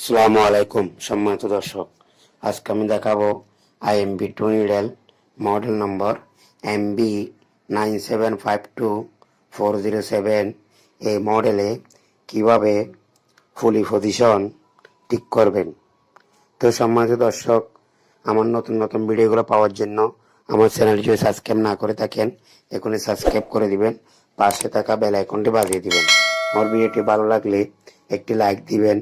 আসসালামু আলাইকুম, সম্মানিত দর্শক। আজকে আমি দেখাবো IMB two needle model number MB nine seven five two four zero seven এই মডেলে কীভাবে ফুলি পজিশন ঠিক করবেন? তো সম্মানিত দর্শক, আমার নতুন নতুন ভিডিওগুলো পাওয়ার জন্য আমার চ্যানেলটি যদি সাবস্ক্রাইব না করে থাকেন, এখনই সাবস্ক্রাইব করে দিবেন, পাশে থাকা বেল আইকনটি বাজিয়ে দিবেন। আমার ভিডিওটি ভালো লাগলে একটি লাইক দিবেন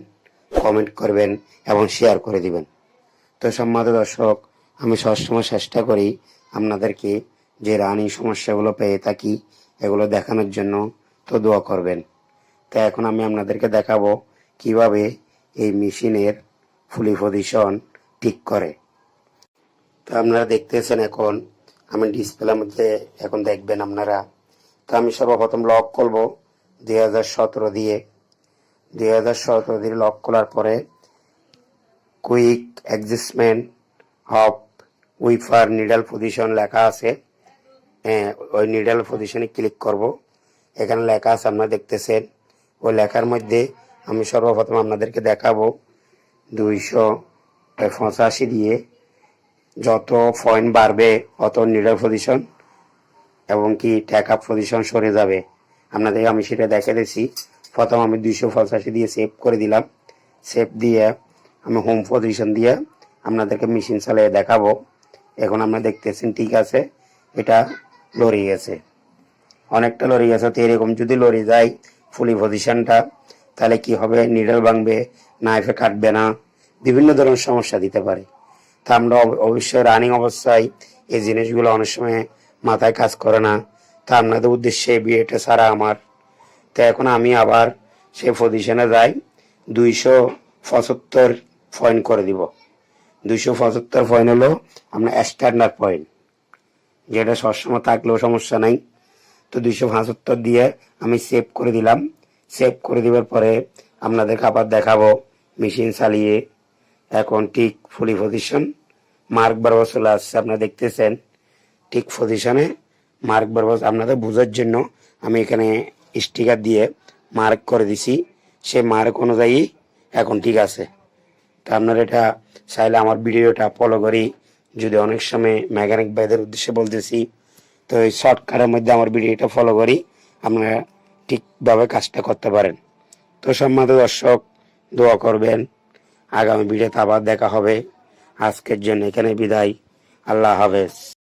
কমেন্ট করবেন এবং শেয়ার করে দিবেন। তো সম্মানিত দর্শক, আমি সবসময় চেষ্টা করি আপনাদেরকে যে রানিং সমস্যাগুলো পেয়ে থাকি, এগুলো দেখানোর জন্য তো দোয়া করবেন। তো এখন আমি আপনাদেরকে দেখাবো কীভাবে এই মেশিনের ফুলি পজিশন ঠিক করে। তো আপনারা দেখতেছেন এখন, আমি ডিসপ্লের মধ্যে এখন দেখবেন আপনারা। তো আমি সর্বপ্রথম লক করব দুই হাজার সতেরো দিয়ে। দুই হাজার সতেরো লক করার পরে কুইক অ্যাডজাস্টমেন্ট হপ উইফার নিডাল পজিশন লেখা আছে। ওই নিডাল পজিশনে ক্লিক করব। এখানে লেখা আছে, আপনারা দেখতেছেন। ওই লেখার মধ্যে আমি সর্বপ্রথম আপনাদেরকে দেখাবো দুইশো পঁচাশি দিয়ে যত পয়েন্ট বাড়বে, অত নিডাল পজিশন এবং কি ট্যাক আপ পজিশন সরে যাবে। আপনাদের আমি সেটা দেখে দিচ্ছি। প্রথম আমি দুইশো পঁচাশি দিয়ে সেভ করে দিলাম। সেভ দিয়ে আমি হোম পজিশন দিয়ে আপনাদেরকে মেশিন চালিয়ে দেখাবো। এখন আপনারা দেখতেছেন, ঠিক আছে, এটা লড়ে গেছে। অনেকটা লড়ে গেছে, তো এরকম যদি লড়ে যায় ফুলি পজিশনটা তাহলে কি হবে? নিডল ভাঙবে নাইফে কাটবে না, বিভিন্ন ধরনের সমস্যা দিতে পারে। তা আমরা অব- অবশ্যই রানিং অবস্থায় এই জিনিসগুলো অনেক সময় মাথায় কাজ করে না। তা আপনাদের উদ্দেশ্যে বিয়েটা সারা আমার তো এখন আমি আবার সে পজিশনে যাই, দুইশো পঁচাত্তর পয়েন্ট করে দিব। দুইশো পঁচাত্তর পয়েন্ট হলো আপনার স্ট্যান্ডার্ড পয়েন্ট যেটা সবসময় থাকলেও সমস্যা নাই। তো দুইশো পঁচাত্তর দিয়ে আমি সেভ করে দিলাম। সেভ করে দেওয়ার পরে আপনাদেরকে আবার দেখাবো মেশিন চালিয়ে। এখন ঠিক ফুলি পজিশন মার্ক বারবার চলে আসছে, আপনারা দেখতেছেন। ঠিক পজিশনে মার্ক বারবার আপনাদের বোঝার জন্য আমি এখানে স্টিকার দিয়ে মার্ক করে দিছি। সে মার্ক অনুযায়ী এখন ঠিক আছে। তা আপনারা এটা চাইলে আমার ভিডিওটা ফলো করি। যদি অনেক সময় মেকানিক ভাইদের উদ্দেশ্যে বলতেছি, তো এই শর্টকাটের মধ্যে আমার ভিডিওটা ফলো করি। আপনারা ঠিকভাবে কাজটা করতে পারেন। তো সম্মানিত দর্শক, দোয়া করবেন। আগামী ভিডিওতে আবার দেখা হবে। আজকের জন্য এখানে বিদায়। আল্লাহ হাফেজ।